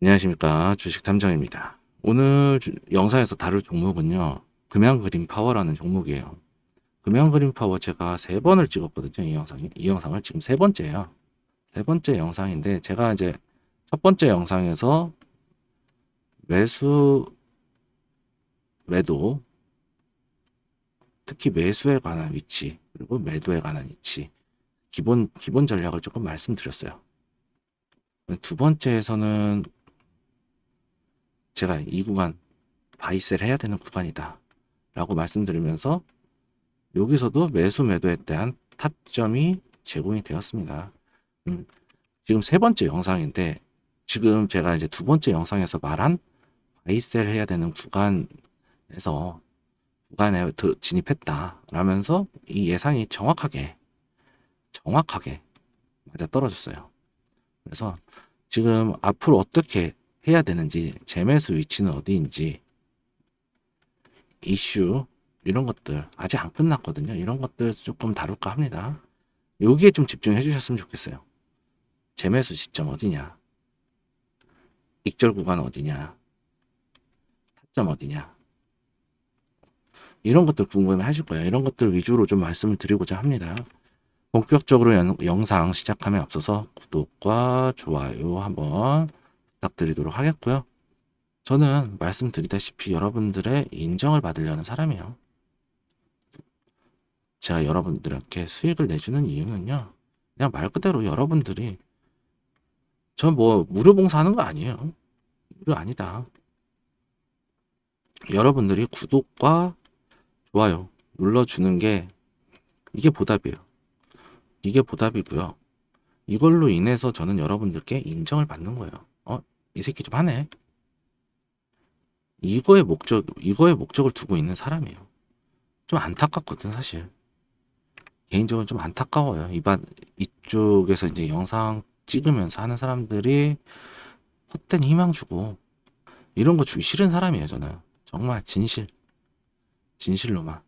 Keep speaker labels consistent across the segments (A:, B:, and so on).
A: 안녕하십니까 주식 탐정입니다. 오늘 주- 영상에서 다룰 종목은요 금양 그린 파워라는 종목이에요. 금양 그린 파워 제가 세 번을 찍었거든요 이 영상이 이 영상을 지금 세 번째예요. 세 번째 영상인데 제가 이제 첫 번째 영상에서 매수 매도 특히 매수에 관한 위치 그리고 매도에 관한 위치 기본 기본 전략을 조금 말씀드렸어요. 두 번째에서는 제가 이 구간 바이셀 해야 되는 구간이다 라고 말씀드리면서 여기서도 매수 매도에 대한 타점이 제공이 되었습니다. 음, 지금 세 번째 영상인데 지금 제가 이제 두 번째 영상에서 말한 바이셀 해야 되는 구간에서 구간에 들- 진입했다 라면서 이 예상이 정확하게 정확하게 맞아 떨어졌어요. 그래서 지금 앞으로 어떻게 해야 되는지, 재매수 위치는 어디인지, 이슈, 이런 것들, 아직 안 끝났거든요. 이런 것들 조금 다룰까 합니다. 여기에 좀 집중해 주셨으면 좋겠어요. 재매수 시점 어디냐, 익절 구간 어디냐, 타점 어디냐, 이런 것들 궁금해 하실 거예요. 이런 것들 위주로 좀 말씀을 드리고자 합니다. 본격적으로 연- 영상 시작함에 앞서서 구독과 좋아요 한번 부탁드리도록 하겠고요. 저는 말씀드리다시피 여러분들의 인정을 받으려는 사람이에요. 제가 여러분들에게 수익을 내주는 이유는요. 그냥 말 그대로 여러분들이 전 뭐 무료 봉사하는 거 아니에요. 무료 아니다. 여러분들이 구독과 좋아요 눌러주는 게 이게 보답이에요. 이게 보답이고요. 이걸로 인해서 저는 여러분들께 인정을 받는 거예요. 어, 이 새끼 좀 하네. 이거의 목적, 이거의 목적을 두고 있는 사람이에요. 좀 안타깝거든, 사실. 개인적으로 좀 안타까워요. 이반, 이쪽에서 이제 영상 찍으면서 하는 사람들이 헛된 희망 주고, 이런 거 주기 싫은 사람이에요, 저는. 정말 진실. 진실로만.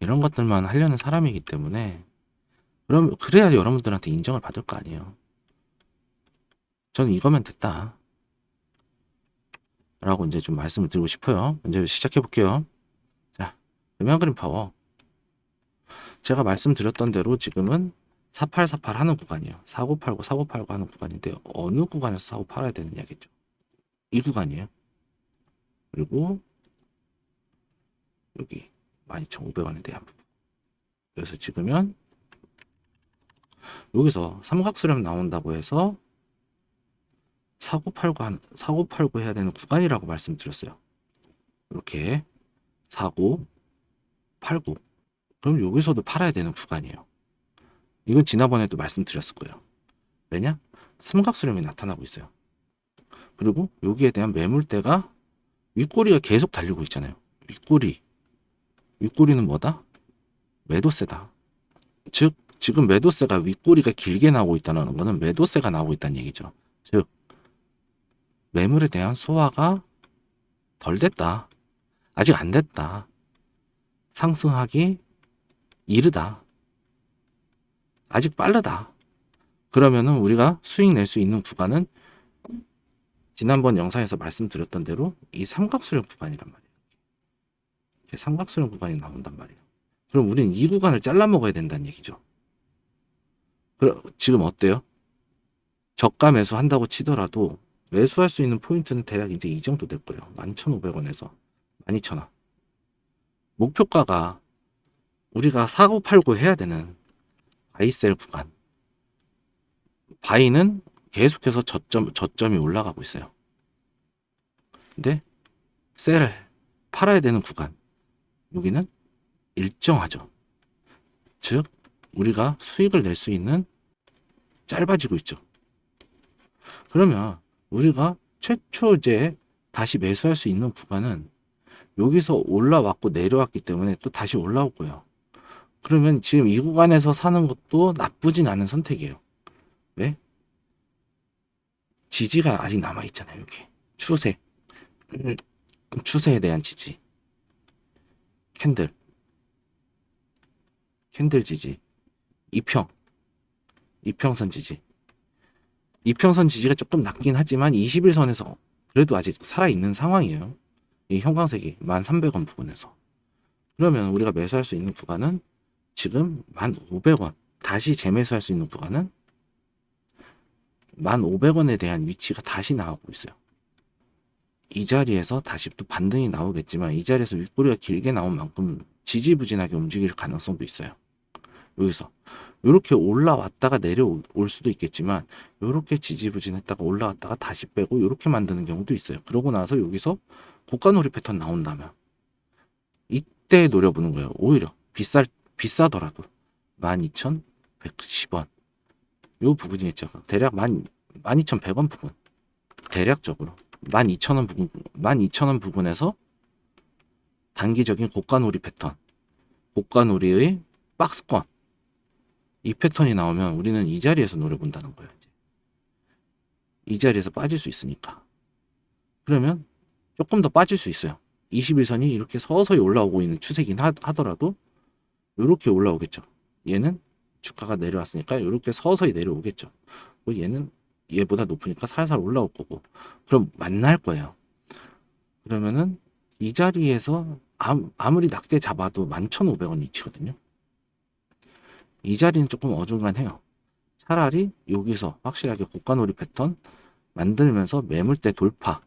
A: 이런 것들만 하려는 사람이기 때문에, 그럼, 그래야 여러분들한테 인정을 받을 거 아니에요. 저는 이거면 됐다. 라고 이제 좀 말씀을 드리고 싶어요. 이제 시작해 볼게요. 자, 음향 그림 파워. 제가 말씀드렸던 대로 지금은 4848 하는 구간이에요. 4989, 4989 하는 구간인데 어느 구간에서 사고 팔아야 되는 이야기죠. 이 구간이에요. 그리고 여기 12,500원에 대한 부분. 그래서 지금은 여기서 삼각수렴 나온다고 해서 사고 팔고 한 사고 팔고 해야 되는 구간이라고 말씀드렸어요. 이렇게 사고 팔고 그럼 여기서도 팔아야 되는 구간이에요. 이건 지난번에도 말씀드렸을 거예요. 왜냐? 삼각수렴이 나타나고 있어요. 그리고 여기에 대한 매물대가 윗꼬리가 계속 달리고 있잖아요. 윗꼬리. 윗꼬리는 뭐다? 매도세다. 즉 지금 매도세가 윗꼬리가 길게 나오고 있다는 거는 매도세가 나오고 있다는 얘기죠. 즉 매물에 대한 소화가 덜 됐다. 아직 안 됐다. 상승하기 이르다. 아직 빠르다. 그러면은 우리가 수익 낼 수 있는 구간은 지난번 영상에서 말씀드렸던 대로 이 삼각수렴 구간이란 말이에요. 삼각수렴 구간이 나온단 말이에요. 그럼 우리는 이 구간을 잘라 먹어야 된다는 얘기죠. 그럼 지금 어때요? 저가 매수 한다고 치더라도 매수할 수 있는 포인트는 대략 이제 이 정도 될 거예요. 11,500원에서 12,000원. 목표가가 우리가 사고 팔고 해야 되는 바이셀 구간. 바이는 계속해서 저점, 저점이 올라가고 있어요. 근데 셀, 팔아야 되는 구간. 여기는 일정하죠. 즉, 우리가 수익을 낼 수 있는 짧아지고 있죠. 그러면 우리가 최초 이제 다시 매수할 수 있는 구간은 여기서 올라왔고 내려왔기 때문에 또 다시 올라올 거예요. 그러면 지금 이 구간에서 사는 것도 나쁘진 않은 선택이에요. 왜? 지지가 아직 남아 있잖아요. 여기 추세, 음, 추세에 대한 지지, 캔들, 캔들 지지, 이평, 이평선 지지. 이평선 지지가 조금 낮긴 하지만 21선에서 그래도 아직 살아있는 상황이에요. 이 형광색이 1,300원 부근에서. 그러면 우리가 매수할 수 있는 구간은 지금 1,500원. 다시 재매수할 수 있는 구간은 1,500원에 대한 위치가 다시 나오고 있어요. 이 자리에서 다시 또 반등이 나오겠지만 이 자리에서 윗꼬리가 길게 나온 만큼 지지부진하게 움직일 가능성도 있어요. 여기서 이렇게 올라왔다가 내려올 수도 있겠지만 이렇게 지지부진했다가 올라왔다가 다시 빼고 이렇게 만드는 경우도 있어요. 그러고 나서 여기서 고가 놀이 패턴 나온다면 이때 노려보는 거예요. 오히려 비쌀 비싸더라도 12,110원 요 부분이 있죠. 대략 12,100원 부분 대략적으로 12,000원 부분 12,000원 부분에서 단기적인 고가 놀이 패턴 고가 놀이의 박스권 이 패턴이 나오면 우리는 이 자리에서 노려본다는 거예요. 이제. 이 자리에서 빠질 수 있으니까. 그러면 조금 더 빠질 수 있어요. 21선이 이렇게 서서히 올라오고 있는 추세긴 하, 하더라도 이렇게 올라오겠죠. 얘는 주가가 내려왔으니까 이렇게 서서히 내려오겠죠. 뭐 얘는 얘보다 높으니까 살살 올라올 거고 그럼 만날 거예요. 그러면은 이 자리에서 아무리 낮게 잡아도 11,500원 이치거든요. 이 자리는 조금 어중간해요. 차라리 여기서 확실하게 고가놀이 패턴 만들면서 매물대 돌파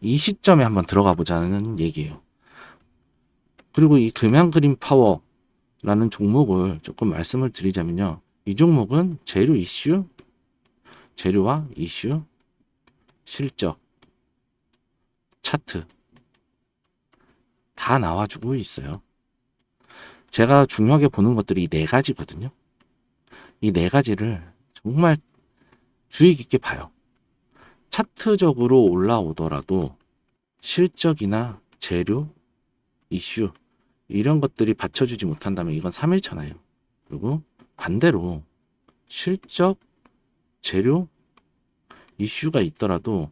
A: 이 시점에 한번 들어가 보자는 얘기예요. 그리고 이 금양 그린 파워라는 종목을 조금 말씀을 드리자면요. 이 종목은 재료 이슈, 재료와 이슈, 실적, 차트 다 나와주고 있어요. 제가 중요하게 보는 것들이 이 네 가지거든요. 이 네 가지를 정말 주의 깊게 봐요. 차트적으로 올라오더라도 실적이나 재료, 이슈 이런 것들이 받쳐주지 못한다면 이건 3일차나요. 그리고 반대로 실적, 재료, 이슈가 있더라도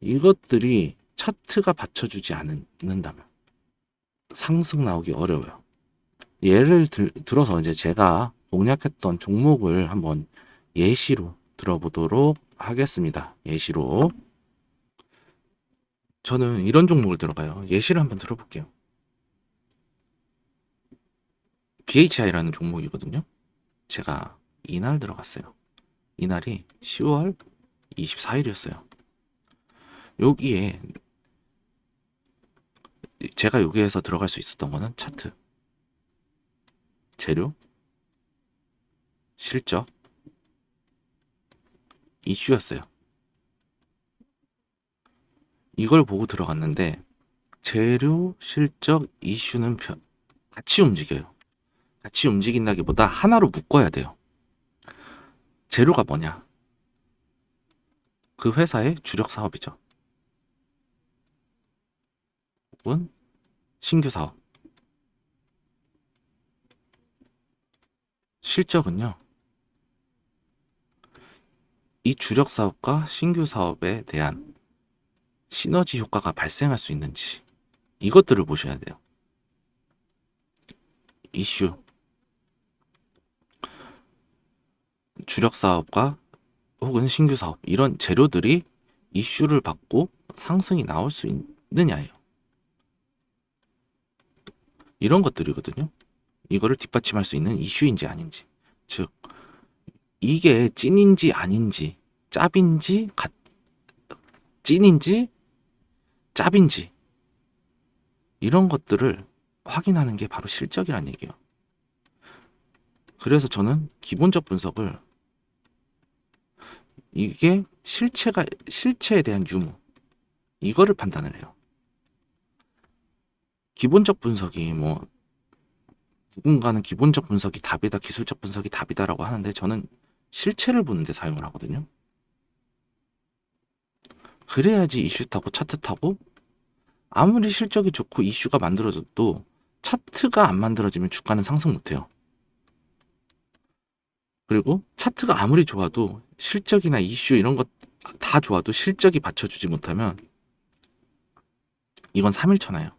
A: 이것들이 차트가 받쳐주지 않는다면 상승 나오기 어려워요. 예를 들, 들어서 이제 제가 공략했던 종목을 한번 예시로 들어보도록 하겠습니다. 예시로. 저는 이런 종목을 들어가요. 예시를 한번 들어볼게요. BHI라는 종목이거든요. 제가 이날 들어갔어요. 이날이 10월 24일이었어요. 여기에 제가 여기에서 들어갈 수 있었던 거는 차트. 재료, 실적, 이슈였어요. 이걸 보고 들어갔는데 재료, 실적, 이슈는 같이 움직여요. 같이 움직인다기보다 하나로 묶어야 돼요. 재료가 뭐냐? 그 회사의 주력 사업이죠. 혹은 신규 사업. 실적은요. 이 주력 사업과 신규 사업에 대한 시너지 효과가 발생할 수 있는지 이것들을 보셔야 돼요. 이슈. 주력 사업과 혹은 신규 사업 이런 재료들이 이슈를 받고 상승이 나올 수 있느냐예요. 이런 것들이거든요. 이거를 뒷받침할 수 있는 이슈인지 아닌지. 즉, 이게 찐인지 아닌지, 짭인지, 가, 찐인지, 짭인지, 이런 것들을 확인하는 게 바로 실적이란 얘기예요. 그래서 저는 기본적 분석을 이게 실체가 실체에 대한 유무 이거를 판단을 해요. 기본적 분석이 뭐 누군가는 기본적 분석이 답이다, 기술적 분석이 답이다라고 하는데 저는 실체를 보는 데 사용을 하거든요. 그래야지 이슈 타고 차트 타고 아무리 실적이 좋고 이슈가 만들어져도 차트가 안 만들어지면 주가는 상승 못해요. 그리고 차트가 아무리 좋아도 실적이나 이슈 이런 것 다 좋아도 실적이 받쳐주지 못하면 이건 3일 천하요.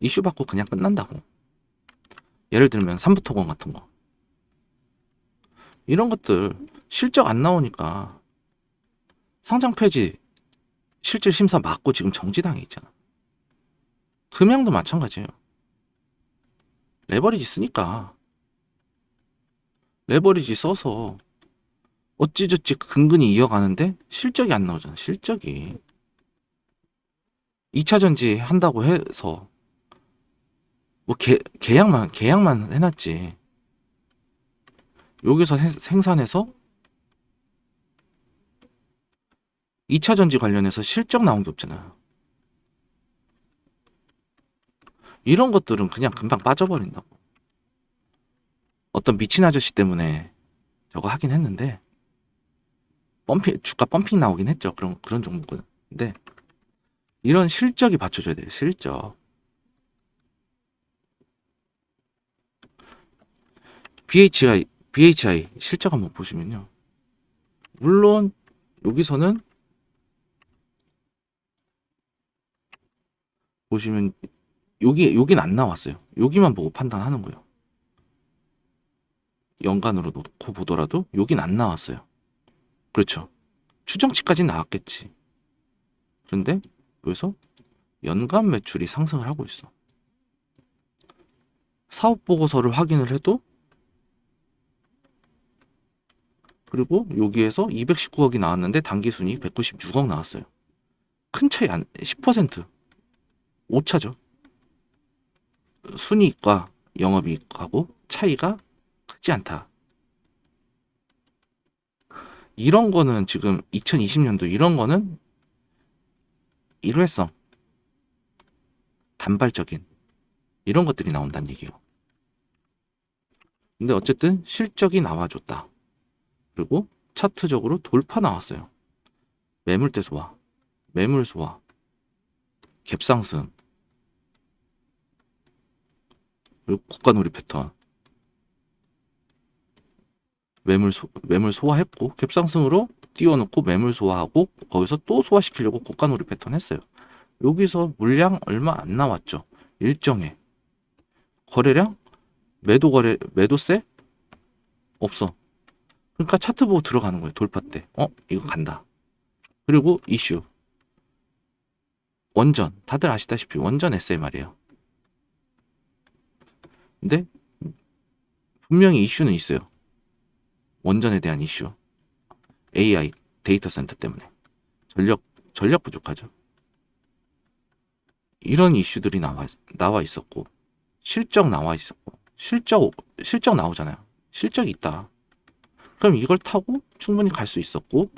A: 이슈 받고 그냥 끝난다고. 예를 들면 삼부토건 같은 거. 이런 것들 실적 안 나오니까 상장 폐지 실질 심사 맞고 지금 정지당해 있잖아. 금양도 마찬가지예요. 레버리지 쓰니까 레버리지 써서 어찌저찌 근근히 이어가는데 실적이 안 나오잖아. 실적이 2차 전지 한다고 해서 뭐 계, 계약만 계약만 해놨지. 여기서 생- 생산해서 2차 전지 관련해서 실적 나온 게 없잖아요. 이런 것들은 그냥 금방 빠져버린다고. 어떤 미친 아저씨 때문에 저거 하긴 했는데 펌핑 주가 펌핑 나오긴 했죠. 그런 그런 종목은. 근데 이런 실적이 받쳐줘야 돼요. 실적. BHI BHI 실적 한번 보시면요. 물론 여기서는 보시면 여기 여긴 안 나왔어요. 여기만 보고 판단하는 거예요. 연간으로 놓고 보더라도 여긴 안 나왔어요. 그렇죠. 추정치까지 나왔겠지. 그런데 여기서 연간 매출이 상승을 하고 있어. 사업 보고서를 확인을 해도 그리고 여기에서 219억이 나왔는데 단기 순이익 196억 나왔어요. 큰 차이 안 10% 오차죠. 순이익과 영업이익하고 차이가 크지 않다. 이런 거는 지금 2020년도 이런 거는 일회성 단발적인 이런 것들이 나온다는 얘기예요. 근데 어쨌든 실적이 나와줬다. 그리고 차트적으로 돌파 나왔어요. 매물대 소화, 매물 소화, 갭상승, 그리고 고가놀이 패턴. 매물 소, 매물 소화했고 갭상승으로 띄워놓고 매물 소화하고 거기서 또 소화시키려고 고가놀이 패턴 했어요. 여기서 물량 얼마 안 나왔죠. 일정에 거래량 매도 거래 매도세 없어. 그러니까 차트 보고 들어가는 거예요. 돌파 때. 어 이거 간다. 그리고 이슈 원전 다들 아시다시피 원전 SMR이에요. 근데 분명히 이슈는 있어요. 원전에 대한 이슈. AI 데이터 센터 때문에 전력 전력 부족하죠. 이런 이슈들이 나와 나와 있었고 실적 나와 있었고 실적 실적 나오잖아요. 실적이 있다. 그럼 이걸 타고 충분히 갈 수 있었고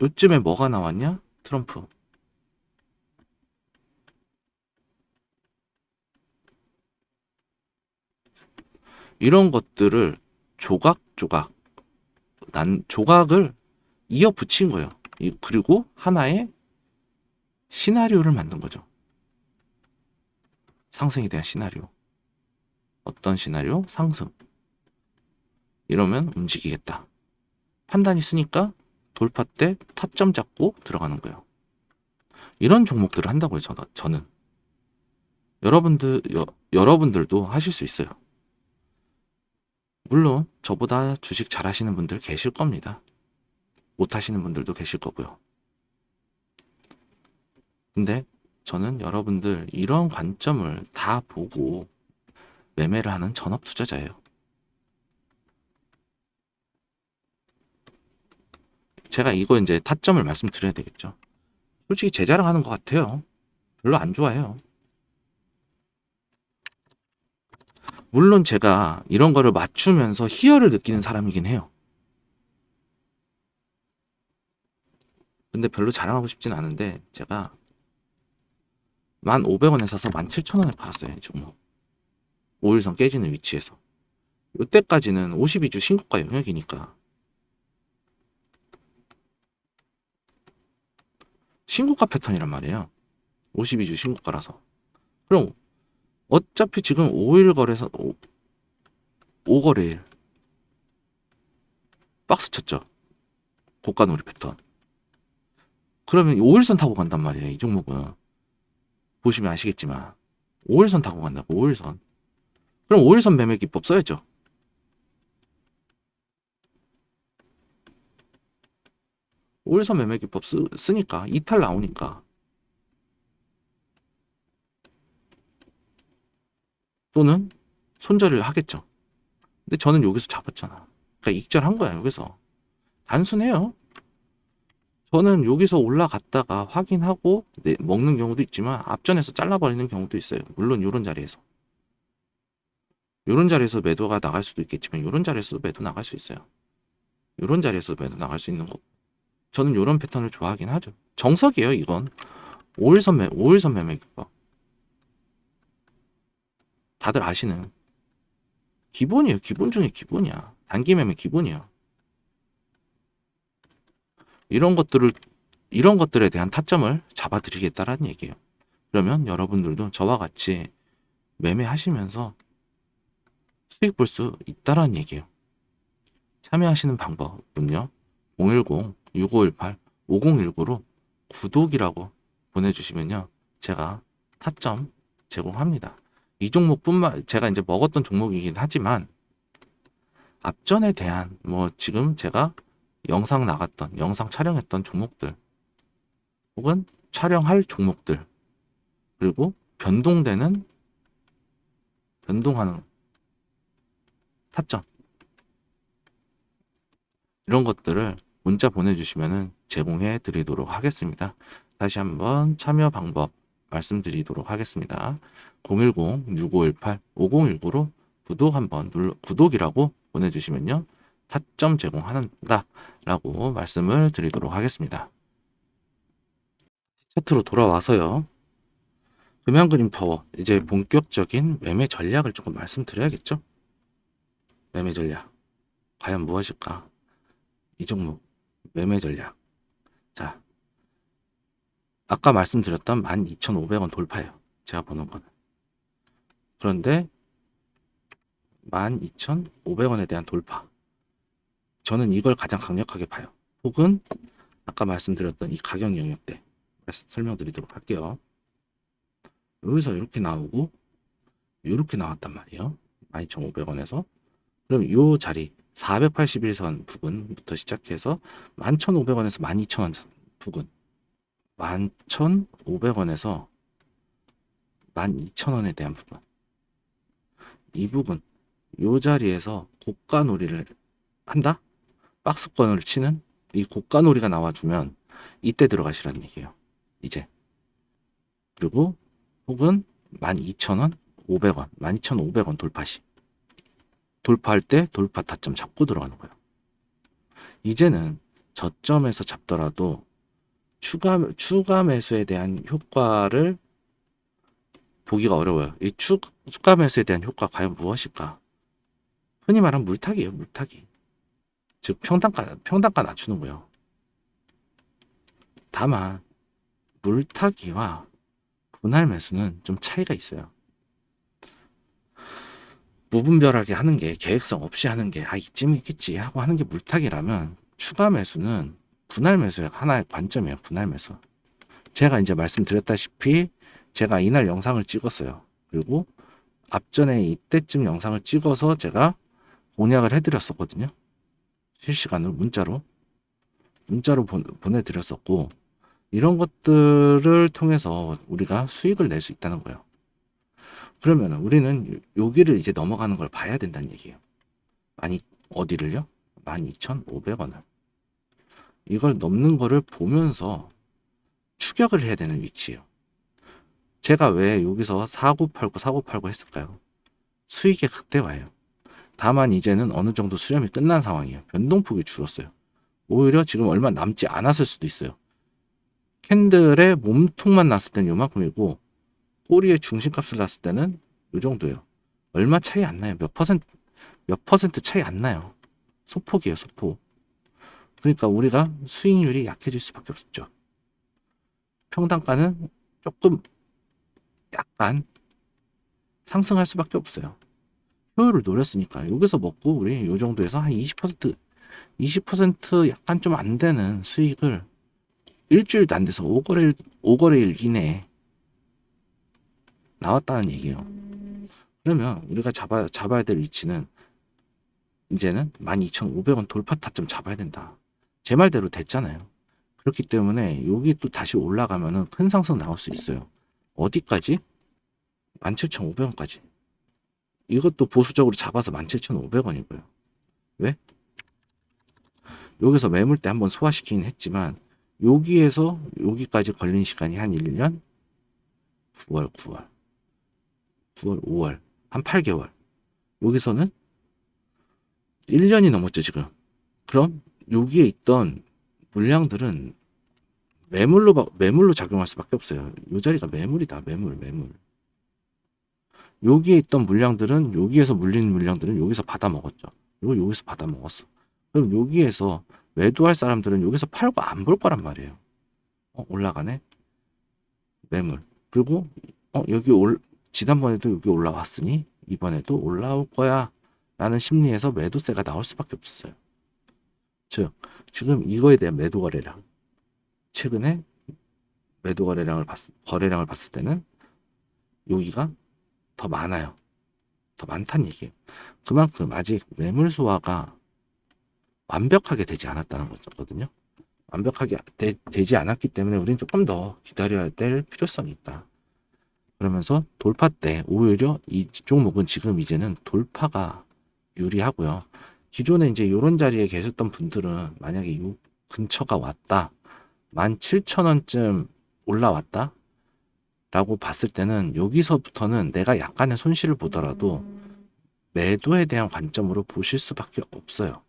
A: 요즘에 뭐가 나왔냐? 트럼프. 이런 것들을 조각조각 난 조각을 이어 붙인 거예요. 이- 그리고 하나의 시나리오를 만든 거죠. 상승에 대한 시나리오. 어떤 시나리오? 상승. 이러면 움직이겠다. 판단이 쓰니까 돌파 때 타점 잡고 들어가는 거예요. 이런 종목들을 한다고요, 저, 저는. 여러분들, 여, 여러분들도 하실 수 있어요. 물론 저보다 주식 잘 하시는 분들 계실 겁니다. 못 하시는 분들도 계실 거고요. 근데 저는 여러분들 이런 관점을 다 보고 매매를 하는 전업 투자자예요. 제가 이거 이제 타점을 말씀드려야 되겠죠. 솔직히 제 자랑하는 것 같아요. 별로 안 좋아해요. 물론 제가 이런 거를 맞추면서 희열을 느끼는 사람이긴 해요. 근데 별로 자랑하고 싶진 않은데 제가 1,500원에 사서 17,000원에 팔았어요. 이 종목. 5일선 깨지는 위치에서. 이때까지는 52주 신고가 영역이니까 신고가 패턴이란 말이에요. 52주 신고가라서. 그럼 어차피 지금 5일 거래서 5, 5거래일 박스 쳤죠. 고가 놀이 패턴. 그러면 5일선 타고 간단 말이에요. 이 종목은. 보시면 아시겠지만 5일선 타고 간다고 5일선. 그럼 5일선 매매 기법 써야죠. 5일선 매매 기법 쓰, 쓰니까 이탈 나오니까 또는 손절을 하겠죠. 근데 저는 여기서 잡았잖아. 그러니까 익절한 거야 여기서. 단순해요. 저는 여기서 올라갔다가 확인하고 네, 먹는 경우도 있지만 앞전에서 잘라버리는 경우도 있어요. 물론 이런 자리에서. 이런 자리에서 매도가 나갈 수도 있겠지만 이런 자리에서도 매도 나갈 수 있어요. 이런 자리에서 매도 나갈 수 있는 거. 저는 이런 패턴을 좋아하긴 하죠. 정석이에요, 이건. 5일선 매, 5일선 매매 기법. 다들 아시는 기본이에요. 기본 중에 기본이야. 단기 매매 기본이야. 이런 것들을 이런 것들에 대한 타점을 잡아드리겠다라는 얘기예요. 그러면 여러분들도 저와 같이 매매하시면서 수익 볼 수 있다라는 얘기예요. 참여하시는 방법은요. 010-6518-5019로 구독이라고 보내주시면요. 제가 타점 제공합니다. 이 종목뿐만 제가 이제 먹었던 종목이긴 하지만 앞전에 대한 뭐 지금 제가 영상 나갔던 영상 촬영했던 종목들 혹은 촬영할 종목들 그리고 변동되는 변동하는 타점 이런 것들을 문자 보내주시면 제공해 드리도록 하겠습니다. 다시 한번 참여 방법 말씀드리도록 하겠습니다. 010-6518-5019로 구독 한번 눌러, 구독이라고 보내주시면요. 타점 제공한다 라고 말씀을 드리도록 하겠습니다. 차트로 돌아와서요. 금양그림 파워 이제 본격적인 매매 전략을 조금 말씀드려야겠죠? 매매 전략 과연 무엇일까? 이 종목 매매 전략 자 아까 말씀드렸던 12,500원 돌파예요. 제가 보는 거는. 그런데 12,500원에 대한 돌파. 저는 이걸 가장 강력하게 봐요. 혹은 아까 말씀드렸던 이 가격 영역대 설명드리도록 할게요. 여기서 이렇게 나오고 이렇게 나왔단 말이에요. 12,500원에서 그럼 이 자리 481선 부근부터 시작해서 11,500원에서 12,000원 부근 11,500원에서 12,000원에 대한 부분. 이 부분, 요 자리에서 고가 놀이를 한다? 박스권을 치는 이 고가 놀이가 나와주면 이때 들어가시라는 얘기예요. 이제. 그리고 혹은 12,000원, 500원, 12,500원 돌파시. 돌파할 때 돌파 타점 잡고 들어가는 거예요. 이제는 저점에서 잡더라도 추가 추가 매수에 대한 효과를 보기가 어려워요. 이 추, 추가 매수에 대한 효과 과연 무엇일까? 흔히 말하는 물타기예요, 물타기. 즉 평단가 평단가 낮추는 거예요. 다만 물타기와 분할 매수는 좀 차이가 있어요. 무분별하게 하는 게 계획성 없이 하는 게 아 이쯤 있겠지 하고 하는 게 물타기라면 추가 매수는 분할 매수의 하나의 관점이에요. 분할 매수. 제가 이제 말씀드렸다시피 제가 이날 영상을 찍었어요. 그리고 앞전에 이때쯤 영상을 찍어서 제가 공약을 해드렸었거든요. 실시간으로 문자로 문자로 보, 보내드렸었고 이런 것들을 통해서 우리가 수익을 낼 수 있다는 거예요. 그러면 우리는 여기를 이제 넘어가는 걸 봐야 된다는 얘기예요. 많이 어디를요? 12,500원을. 이걸 넘는 거를 보면서 추격을 해야 되는 위치예요. 제가 왜 여기서 사고 팔고 사고 팔고 했을까요? 수익의 극대화예요. 다만 이제는 어느 정도 수렴이 끝난 상황이에요. 변동폭이 줄었어요. 오히려 지금 얼마 남지 않았을 수도 있어요. 캔들의 몸통만 났을 때는 요만큼이고 꼬리의 중심값을 났을 때는 요 정도예요. 얼마 차이 안 나요. 몇 퍼센트 몇 퍼센트 차이 안 나요. 소폭이에요, 소폭. 그러니까 우리가 수익률이 약해질 수밖에 없죠. 평단가는 조금 약간 상승할 수밖에 없어요. 효율을 노렸으니까 여기서 먹고 우리 요 정도에서 한 20% 20% 약간 좀 안 되는 수익을 일주일도 안 돼서 5거래일 5거래일 이내에 나왔다는 얘기예요. 그러면 우리가 잡아 잡아야 될 위치는 이제는 12,500원 돌파 타점 잡아야 된다. 제 말대로 됐잖아요. 그렇기 때문에 여기 또 다시 올라가면은 큰 상승 나올 수 있어요. 어디까지? 17,500원까지. 이것도 보수적으로 잡아서 17,500원이고요. 왜? 여기서 매물대 한번 소화시키긴 했지만 여기에서 여기까지 걸린 시간이 한 1년? 9월, 9월, 9월, 5월, 한 8개월. 여기서는 1년이 넘었죠, 지금. 그럼 여기에 있던 물량들은 매물로 바- 매물로 작용할 수밖에 없어요. 이 자리가 매물이다. 매물, 매물. 여기에 있던 물량들은 여기에서 물린 물량들은 여기서 받아 먹었죠. 이거 여기서 받아 먹었어. 그럼 여기에서 매도할 사람들은 여기서 팔고 안 볼 거란 말이에요. 어, 올라가네. 매물. 그리고 어, 여기 올 지난번에도 여기 올라왔으니 이번에도 올라올 거야. 라는 심리에서 매도세가 나올 수밖에 없었어요. 즉, 지금 이거에 대한 매도 거래량. 최근에 매도 거래량을 봤, 거래량을 봤을 때는 여기가 더 많아요. 더 많다는 얘기예요. 그만큼 아직 매물 소화가 완벽하게 되지 않았다는 거거든요. 완벽하게 되, 지 않았기 때문에 우리는 조금 더 기다려야 될 필요성이 있다. 그러면서 돌파 때 오히려 이 종목은 지금 이제는 돌파가 유리하고요. 기존에 이제 이런 자리에 계셨던 분들은 만약에 이 근처가 왔다. 17,000원쯤 올라왔다. 라고 봤을 때는 여기서부터는 내가 약간의 손실을 보더라도 매도에 대한 관점으로 보실 수밖에 없어요.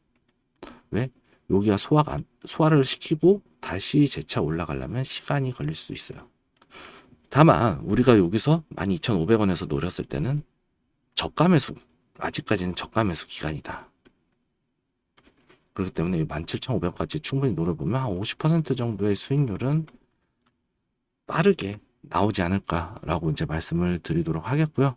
A: 왜? 여기가 소화가 안- 소화를 시키고 다시 재차 올라가려면 시간이 걸릴 수 있어요. 다만 우리가 여기서 12,500원에서 노렸을 때는 저가 매수 아직까지는 저가 매수 기간이다. 그렇기 때문에 17,500원까지 충분히 노려보면 한 50% 정도의 수익률은 빠르게 나오지 않을까라고 이제 말씀을 드리도록 하겠고요.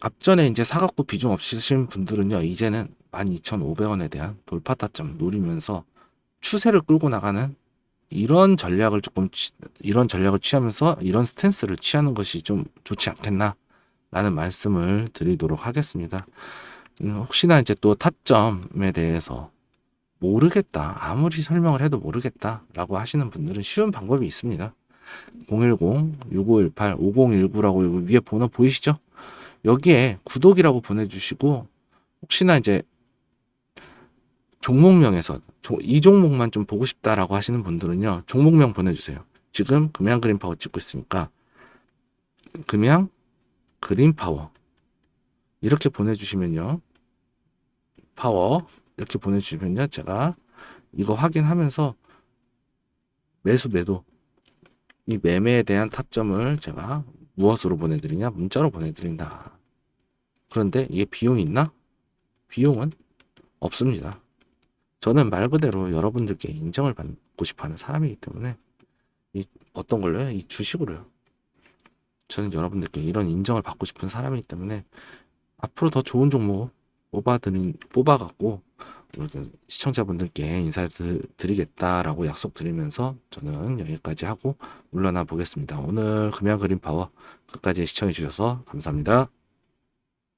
A: 앞전에 이제 사각구 비중 없으신 분들은요, 이제는 12,500원에 대한 돌파 타점 노리면서 추세를 끌고 나가는 이런 전략을 조금 취- 이런 전략을 취하면서 이런 스탠스를 취하는 것이 좀 좋지 않겠나라는 말씀을 드리도록 하겠습니다. 음, 혹시나 이제 또 타점에 대해서 모르겠다 아무리 설명을 해도 모르겠다라고 하시는 분들은 쉬운 방법이 있습니다. 010-6518-5019라고 여기 위에 번호 보이시죠? 여기에 구독이라고 보내주시고 혹시나 이제 종목명에서 조- 이 종목만 좀 보고 싶다라고 하시는 분들은요 종목명 보내주세요. 지금 금양 그린 파워 찍고 있으니까 금양 그린 파워 이렇게 보내주시면요 파워 이렇게 보내주시면요 제가 이거 확인하면서 매수 매도 이 매매에 대한 타점을 제가 무엇으로 보내드리냐? 문자로 보내드린다. 그런데 이게 비용이 있나? 비용은 없습니다. 저는 말 그대로 여러분들께 인정을 받고 싶어 하는 사람이기 때문에 이 어떤 걸로요? 이 주식으로요. 저는 여러분들께 이런 인정을 받고 싶은 사람이기 때문에 앞으로 더 좋은 종목 뽑아드린, 뽑아갖고 시청자분들께 인사드리겠다라고 약속드리면서 저는 여기까지 하고 물러나 보겠습니다. 오늘 금양 그린 파워 끝까지 시청해 주셔서 감사합니다.